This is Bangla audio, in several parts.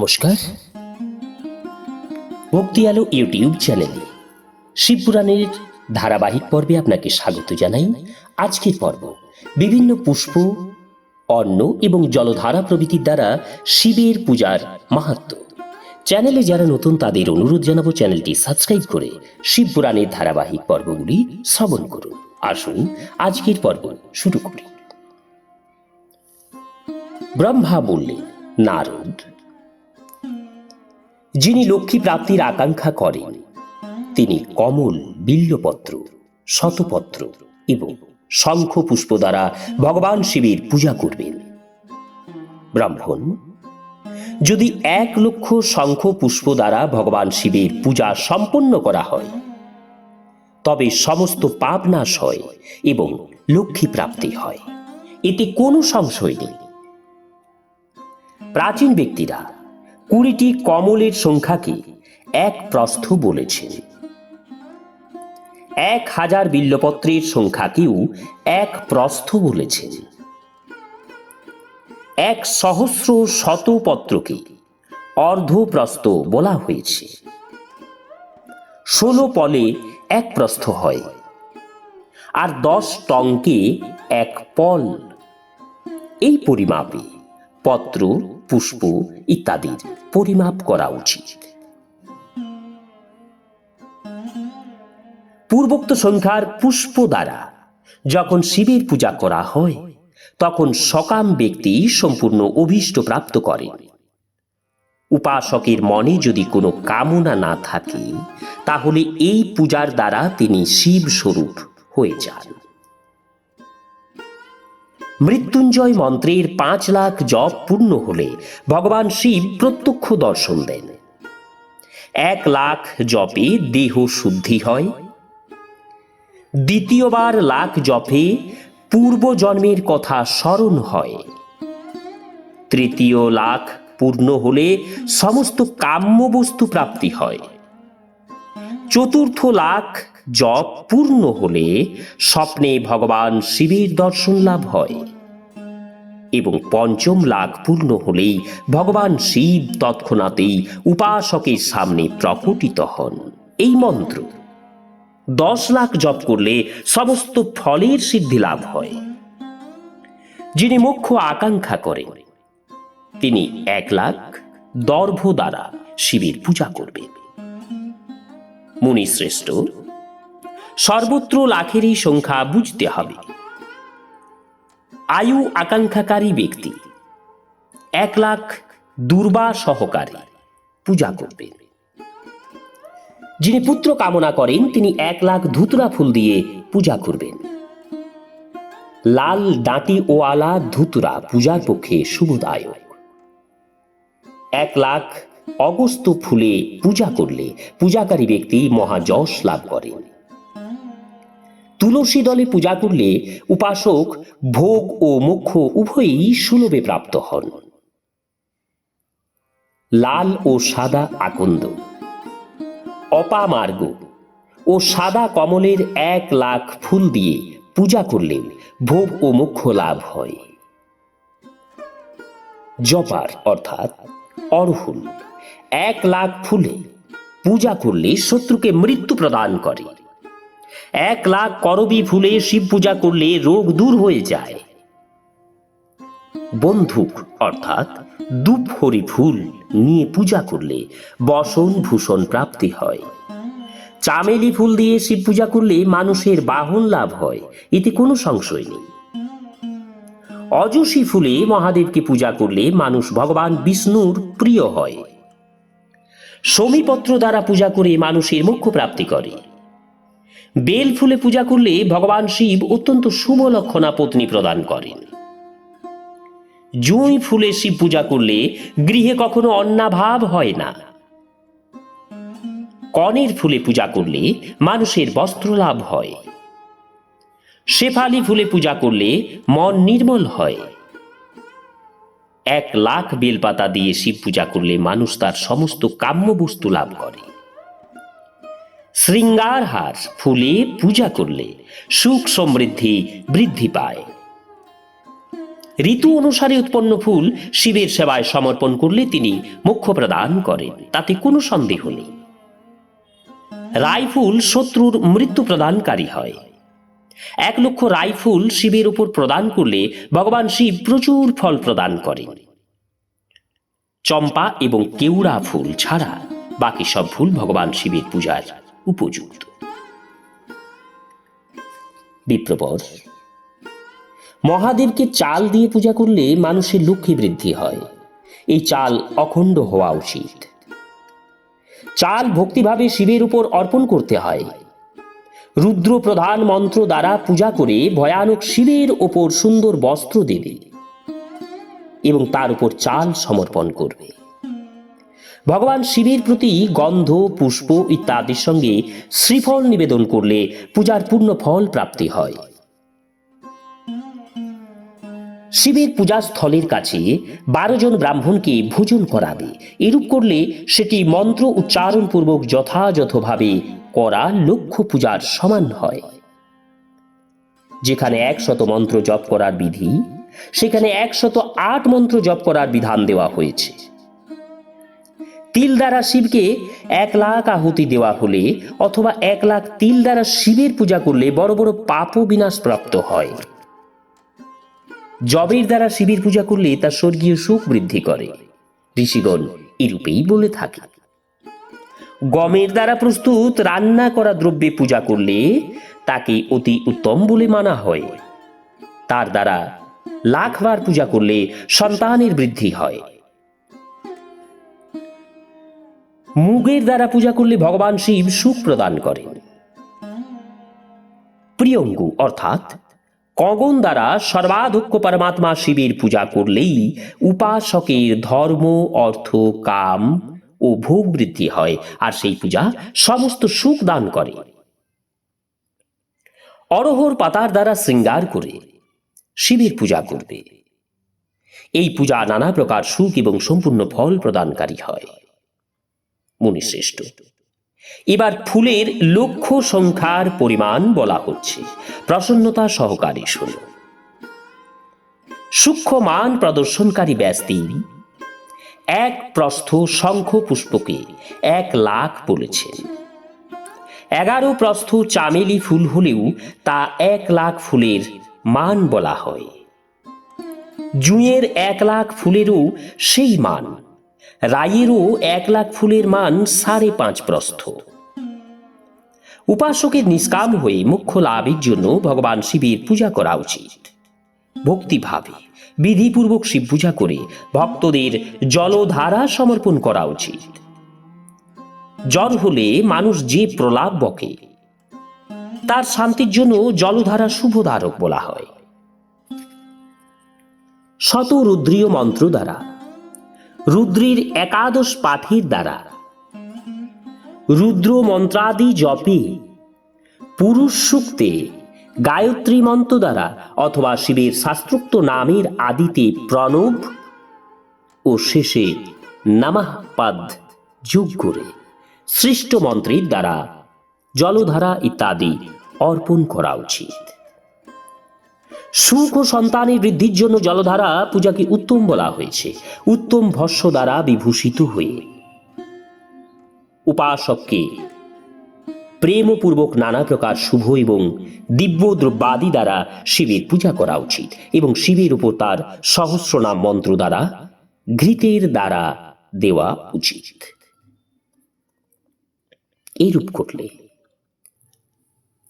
নমস্কার। ভক্তি আলো ইউটিউব চ্যানেলে শিবপুরাণের ধারাবাহিক পর্বে আপনাকে স্বাগত জানাই। আজকের পর্ব, বিভিন্ন পুষ্প, অন্ন এবং জলধারা প্রভৃতির দ্বারা শিবের পূজার মাহাত্ম। চ্যানেলে যারা নতুন, তাদের অনুরোধ জানাব চ্যানেলটি সাবস্ক্রাইব করে শিবপুরাণের ধারাবাহিক পর্বগুলি শ্রবণ করুন। আসুন, আজকের পর্ব শুরু করি। ব্রহ্মা বললেন, নারদ যিনি লক্ষ্মী প্রাপ্তির আকাঙ্ক্ষা করেন, তিনি কমল, বিল্লপত্র, শতপত্র এবং শঙ্খ পুষ্প দ্বারা ভগবান শিবের পূজা করবেন। ব্রাহ্মণ, যদি এক লক্ষ শঙ্খ পুষ্প দ্বারা ভগবান শিবের পূজা সম্পন্ন করা হয়, তবে সমস্ত পাপ নাশ হয় এবং লক্ষ্মী প্রাপ্তি হয়। এতে কোনো সংশয় নেই। প্রাচীন ব্যক্তিরা কুড়িটি কমলের সংখ্যাকে এক প্রস্থ বলেছেন এক হাজার বিল্লপত্রের সংখ্যাকেও এক প্রস্থ বলেছেন এক সহস্র শতপত্রকে অর্ধপ্রস্থ বলা হয়েছে। ষোলো পলে এক প্রস্থ হয় আর দশ টঙ্কে এক পল। এই পরিমাপে পত্র, পুষ্প ইত্যাদির পরিমাপ করা উচিত। পূর্বোক্ত সংখ্যার পুষ্প দ্বারা যখন শিবের পূজা করা হয়, তখন সকাম ব্যক্তি সম্পূর্ণ অভীষ্ট প্রাপ্ত করেন উপাসকের মনে যদি কোনো কামনা না থাকে, তাহলে এই পূজার দ্বারা তিনি শিব স্বরূপ হয়ে যান। মৃত্যুঞ্জয় মন্ত্রের পাঁচ লাখ জপ পূর্ণ হলে ভগবান শিব প্রত্যক্ষ দর্শন দেন। এক লাখ জপে দেহ শুদ্ধি হয়। দ্বিতীয়বার লাখ জপে পূর্ব জন্মের কথা স্মরণ হয়। তৃতীয় লাখ পূর্ণ হলে সমস্ত কাম্য বস্তু প্রাপ্তি হয়। চতুর্থ লাখ জপ পূর্ণ হলে স্বপ্নে ভগবান শিবের দর্শন লাভ হয়। এবং পঞ্চম লাখ পূর্ণ হলেই ভগবান শিব তৎক্ষণাতেই উপাসকের সামনে প্রকটিত হন। এই মন্ত্র, দশ লাখ জপ করলে সমস্ত ফলের সিদ্ধি লাভ হয়। যিনি মুখ্য আকাঙ্ক্ষা করেন, তিনি এক লাখ দর্ভ দ্বারা শিবের পূজা করবেন। মুনি শ্রেষ্ঠ সর্বত্র লাখেরই সংখ্যা বুঝতে হবে। আয়ু আকাঙ্ক্ষাকারী ব্যক্তি, এক লাখ দুর্বা সহকারে পূজা করবেন। যিনি পুত্র কামনা করেন, তিনি এক লাখ ধুতরা ফুল দিয়ে পূজা করবেন। লাল ডাঁটি ওয়ালা ধুতুরা পূজার পক্ষে শুভদায়ক। এক লাখ অগস্ত ফুলে পূজা করলে পূজাকারী ব্যক্তি মহাযশ লাভ করেন। তুলসী দলে পূজা করলে উপাসক ভোগ ও মোক্ষ উভয়ই সুলভে প্রাপ্ত হন। লাল ও সাদা আকন্দ। অপামার্গ ও সাদা কমলের এক লাখ ফুল দিয়ে পূজা করলে ভোগ ও মোক্ষ লাভ হয়। জপার অর্থাৎ অরহুল। এক লাখ ফুলে পূজা করলে শত্রুকে মৃত্যু প্রদান করে। এক লাখ করবি ফুলে শিব পূজা করলে রোগ দূর হয়ে যায়। বন্ধুক, অর্থাৎ দুপহরি ফুল নিয়ে পূজা করলে বসন ভূষণ প্রাপ্তি হয়। চামেলি ফুল দিয়ে শিব পূজা করলে মানুষের বাহন লাভ হয়, এতে কোনো সংশয় নেই। অজসী ফুলে মহাদেবকে পূজা করলে মানুষ ভগবান বিষ্ণুর প্রিয় হয়। সমীপত্র দ্বারা পূজা করে মানুষের মোক্ষ প্রাপ্তি করে। বেল ফুলে পূজা করলে ভগবান শিব অত্যন্ত শুভ লক্ষণা পত্নী প্রদান করেন। জুঁই ফুলে শিব পূজা করলে গৃহে কখনো অন্নাভাব হয় না। কনের ফুলে পূজা করলে মানুষের বস্ত্র লাভ হয়। শেফালি ফুলে পূজা করলে মন নির্মল হয়। এক লাখ বেলপাতা দিয়ে শিব পূজা করলে মানুষ তার সমস্ত কাম্য বস্তু লাভ করে। শৃঙ্গারহার ফুলে পূজা করলে সুখ সমৃদ্ধি বৃদ্ধি পায়। ঋতু অনুসারে উৎপন্ন ফুল শিবের সেবায় সমর্পণ করলে তিনি মোক্ষ প্রদান করেন, তাতে কোনো সন্দেহ নেই। রাই ফুল শত্রুর মৃত্যু প্রদানকারী হয়। এক লক্ষ রাই ফুল শিবের উপর প্রদান করলে ভগবান শিব প্রচুর ফল প্রদান করেন। চম্পা এবং কেউড়া ফুল ছাড়া বাকি সব ফুল ভগবান শিবের পূজার। উপযুক্ত। বিপ্রবর, মহাদেবকে চাল দিয়ে পূজা করলে মানুষের লক্ষ্মী বৃদ্ধি হয়। এই চাল অখণ্ড হওয়া উচিত। চাল ভক্তিভাবে শিবের উপর অর্পণ করতে হয়। রুদ্র প্রধান মন্ত্র দ্বারা পূজা করে ভয়ানক শিবের ওপর সুন্দর বস্ত্র দেবে এবং তার উপর চাল সমর্পণ করবে। ভগবান শিবের প্রতি গন্ধ, পুষ্প ইত্যাদির সঙ্গে শ্রীফল নিবেদন করলে পূজার পূর্ণ ফল প্রাপ্তি হয়। শিবের পূজাস্থলের কাছে বারো জন ব্রাহ্মণকে ভোজন করাবে। এরূপ করলে সেটি মন্ত্র উচ্চারণ পূর্বক যথাযথভাবে করা লক্ষ্য পূজার সমান হয়। যেখানে একশত মন্ত্র জপ করার বিধি, সেখানে একশত আট মন্ত্র জপ করার বিধান দেওয়া হয়েছে। তিল দ্বারা শিবকে এক লাখ আহুতি দেওয়া হলে অথবা এক লাখ তিল দ্বারা শিবের পূজা করলে বড় বড় পাপ বিনাশ প্রাপ্ত হয়। জবের দ্বারা শিবের পূজা করলে তা স্বর্গীয় সুখ বৃদ্ধি করে। ঋষিগণ এরূপেই বলে থাকে। গমের দ্বারা প্রস্তুত রান্না করা দ্রব্যে পূজা করলে তাকে অতি উত্তম বলে মানা হয়। তার দ্বারা লাখবার পূজা করলে সন্তানের বৃদ্ধি হয়। মুগের দ্বারা পূজা করলে ভগবান শিব সুখ প্রদান করেন প্রিয়ঙ্গু, অর্থাৎ কগন দ্বারা সর্বাধ্যক্ষ পরমাত্মা শিবের পূজা করলেই উপাসকের ধর্ম, অর্থ, কাম ও ভোগ বৃদ্ধি হয় আর সেই পূজা সমস্ত সুখ দান করে। অরহর পাতার দ্বারা শৃঙ্গার করে শিবের পূজা করবে। এই পূজা নানা প্রকার সুখ এবং সম্পূর্ণ ফল প্রদানকারী হয়। মুনিশ্রেষ্ঠ। এবার ফুলের লক্ষ্য সংখ্যার পরিমাণ বলা হচ্ছে। প্রসন্নতা সহকারী শুন সূক্ষ্ম মান প্রদর্শনকারী ব্যস্তি এক প্রস্থ শঙ্খ পুষ্পকে এক লাখ বলেছেন। এগারো প্রস্থ চামেলি ফুল হলেও তা এক লাখ ফুলের মান বলা হয়। জুঁয়ের এক লাখ ফুলেরও সেই মান। রায়েরও এক লাখ ফুলের মান সাড়ে পাঁচ প্রস্থ। উপাসকের নিষ্কাম হয়ে মুখ্য লাভের জন্য ভগবান শিবের পূজা করা উচিত। ভক্তিভাবে, বিধিপূর্বক শিব পূজা করে ভক্তদের জলধারা সমর্পণ করা উচিত। জ্বর হলে মানুষ যে প্রলাপ বকে, তার শান্তির জন্য জলধারা শুভধারক বলা হয়। শত রুদ্রীয় মন্ত্র দ্বারা রুদ্রীর একাদশ পাঠের দ্বারা। রুদ্র মন্ত্রাদি জপে, পুরুষ সূক্তে গায়ত্রী মন্ত্র দ্বারা অথবা শিবের শাস্ত্রোক্ত নামের আদিতে প্রণব ও শেষে নামাপাদ যোগ করে সৃষ্ট মন্ত্রের দ্বারা জলধারা ইত্যাদি অর্পণ করা উচিত। সুখ ও সন্তানের বৃদ্ধির জন্য জলধারা পূজাকে উত্তম বলা হয়েছে। উত্তম ভস্য দ্বারা বিভূষিত হয়ে। উপাসককে প্রেমপূর্বক নানা প্রকার শুভ এবং দিব্য দ্রব্যাদি দ্বারা শিবের পূজা করা উচিত এবং শিবের উপর তার সহস্রনাম মন্ত্র দ্বারা ঘৃতের দ্বারা দেওয়া উচিত। এইরূপ করলে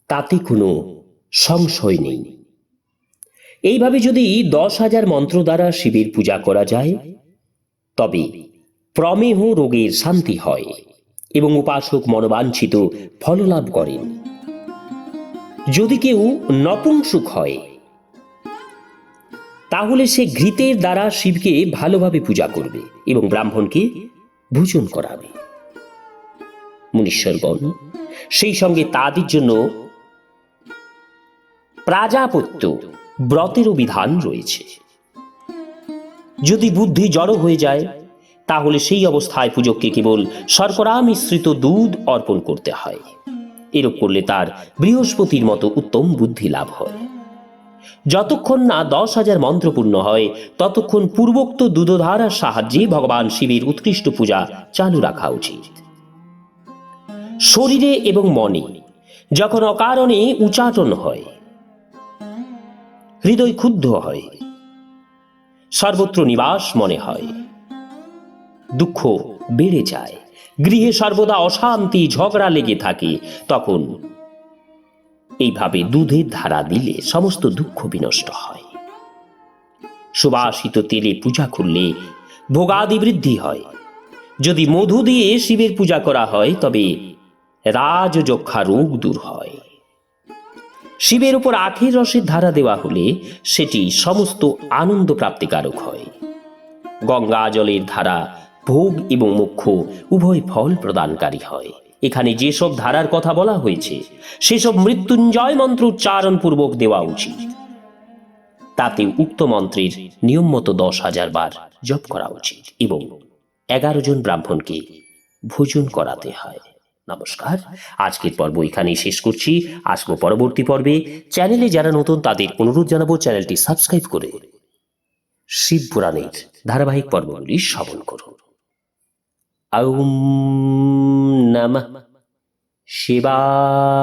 তাতে কোনো সংশয় নেই। এইভাবে যদি দশ হাজার মন্ত্র দ্বারা শিবের পূজা করা যায়, তবে প্রমেহ রোগের শান্তি হয় এবং উপাসক মনোবাঞ্ছিত ফললাভ করেন। যদি কেউ নপুংসুক হয়, তাহলে সে ঘৃতের দ্বারা শিবকে ভালোভাবে পূজা করবে এবং ব্রাহ্মণকে ভোজন করাবে। মুনীশ্বরগণ, সেই সঙ্গে তাদের জন্য প্রাজাপত্য ব্রতেরও বিধান রয়েছে। যদি বুদ্ধি জড়ো হয়ে যায়, তাহলে সেই অবস্থায় পূজককে কেবল শর্করা মিশ্রিত দুধ অর্পণ করতে হয়। এরূপ করলে তার বৃহস্পতির মতো উত্তম বুদ্ধি লাভ হয়। যতক্ষণ না দশ হাজার মন্ত্রপূর্ণ হয়, ততক্ষণ পূর্বোক্ত দুধধারার সাহায্যে ভগবান শিবের উৎকৃষ্ট পূজা চালু রাখা উচিত। শরীরে এবং মনে, যখন অকারণে উচাটন হয় হৃদয় ক্ষুব্ধ হয়। সর্বত্র নিবাস মনে হয়। দুঃখ বেড়ে যায়। গৃহে সর্বদা অশান্তি, ঝগড়া লেগে থাকে। তখন এইভাবে দুধের ধারা দিলে সমস্ত দুঃখ বিনষ্ট হয়। সুবাসিত তেলে পূজা করলে ভোগাদি বৃদ্ধি হয়। যদি মধু দিয়ে শিবের পূজা করা হয়, তবে রাজযক্ষা রোগ দূর হয়। শিবের উপর আখের রসের ধারা দেওয়া হলে সেটি সমস্ত আনন্দ প্রাপ্তিকারক হয়। গঙ্গা জলের ধারা, ভোগ এবং মুখ্য উভয় ফল প্রদানকারী হয়। এখানে যেসব ধারার কথা বলা হয়েছে, সেসব মৃত্যুঞ্জয় মন্ত্র উচ্চারণ পূর্বক দেওয়া উচিত। তাতে উক্ত মন্ত্রের নিয়ম মতো দশ হাজার বার জপ করা উচিত এবং এগারো জন ব্রাহ্মণকে ভোজন করাতে হয়। নমস্কার। আজকের পর্ব এখানেই শেষ করছি। আসব পরবর্তী পর্বে চ্যানেলে যারা নতুন তাদের অনুরোধ জানাব চ্যানেলটি সাবস্ক্রাইব করে শিব পুরাণের ধারাবাহিক পর্বগুলি শ্রবণ করুন। নমঃ শিবায়।